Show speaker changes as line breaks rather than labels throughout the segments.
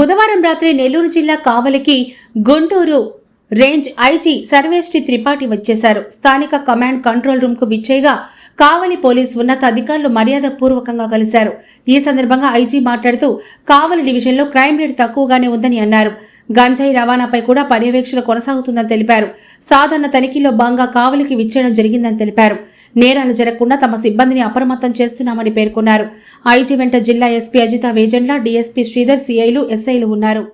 బుధవారం రాత్రి నెల్లూరు జిల్లా కావలికి గుంటూరు రేంజ్ ఐజీ సర్వేశ్రీ త్రిపాఠి వచ్చేశారు. స్థానిక కమాండ్ కంట్రోల్ రూమ్కు విచ్చేయగా కావలి పోలీస్ ఉన్నతాధికారులు మర్యాదపూర్వకంగా కలిశారు. ఈ సందర్భంగా ఐజీ మాట్లాడుతూ కావలి డివిజన్లో క్రైమ్ రేట్ తక్కువగానే ఉందని అన్నారు. గంజాయి రవాణాపై కూడా పర్యవేక్షణ కొనసాగుతుందని తెలిపారు. సాధారణ తనిఖీలో భాగంగా కావలికి విచ్చేయడం జరిగిందని తెలిపారు. నేరాలు జరగకుండా తమ సిబ్బందిని అప్రమత్తం చేస్తున్నామని పేర్కొన్నారు. ఐజీ వెంట జిల్లా ఎస్పీ అజిత వేజండ్ల డీఎస్పీ శ్రీధర్ సిఐలు ఎస్ఐలు ఉన్నారు.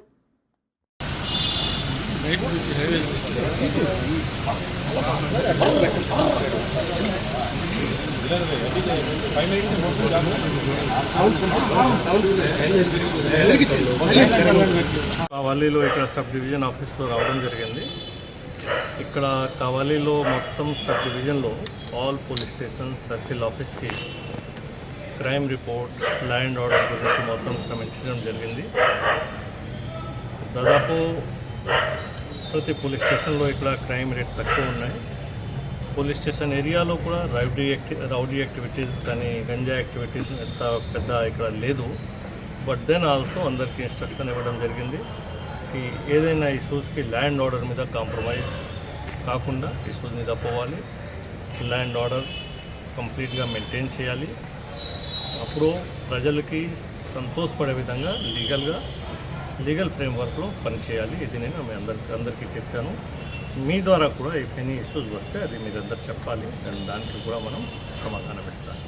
వల్లీలో ఇక్కడ సబ్ డివిజన్ ఆఫీస్లో రావడం జరిగింది. ఇక్కడ కవాలీలో మొత్తం సబ్ డివిజన్లో ఆల్ పోలీస్ స్టేషన్ సర్కిల్ ఆఫీస్కి crime report law and order గురించి మొత్తం సమీక్షించడం జరిగింది. దాదాపు ప్రతి పోలీస్ స్టేషన్లో ఇక్కడ క్రైమ్ రేట్ తక్కువ ఉన్నాయి. పోలీస్ స్టేషన్ ఏరియాలో కూడా రౌడీ యాక్టి రౌడీ యాక్టివిటీస్ కానీ గంజా యాక్టివిటీస్ ఎంత పెద్ద ఇక్కడ లేదు. బట్ దెన్ ఆల్సో అందరికీ ఇన్స్ట్రక్షన్ ఇవ్వడం జరిగింది. ఈ ఏదైనా ఇష్యూస్కి ల్యాండ్ ఆర్డర్ మీద కాంప్రమైజ్ కాకుండా ఇష్యూస్ని తప్పవాలి పోవాలి. ల్యాండ్ ఆర్డర్ కంప్లీట్గా మెయింటైన్ చేయాలి. అప్పుడు ప్రజలకి సంతోషపడే విధంగా లీగల్గా లీగల్ ఫ్రేమ్వర్క్లో పనిచేయాలి ఇది నేను మీ అందరికి అందరికీ చెప్పాను. మీ ద్వారా కూడా ఎన్ని ఇష్యూస్ వస్తే అది మీరందరూ చెప్పాలి. దానికి కూడా మనం సమాధానం ఇస్తాం.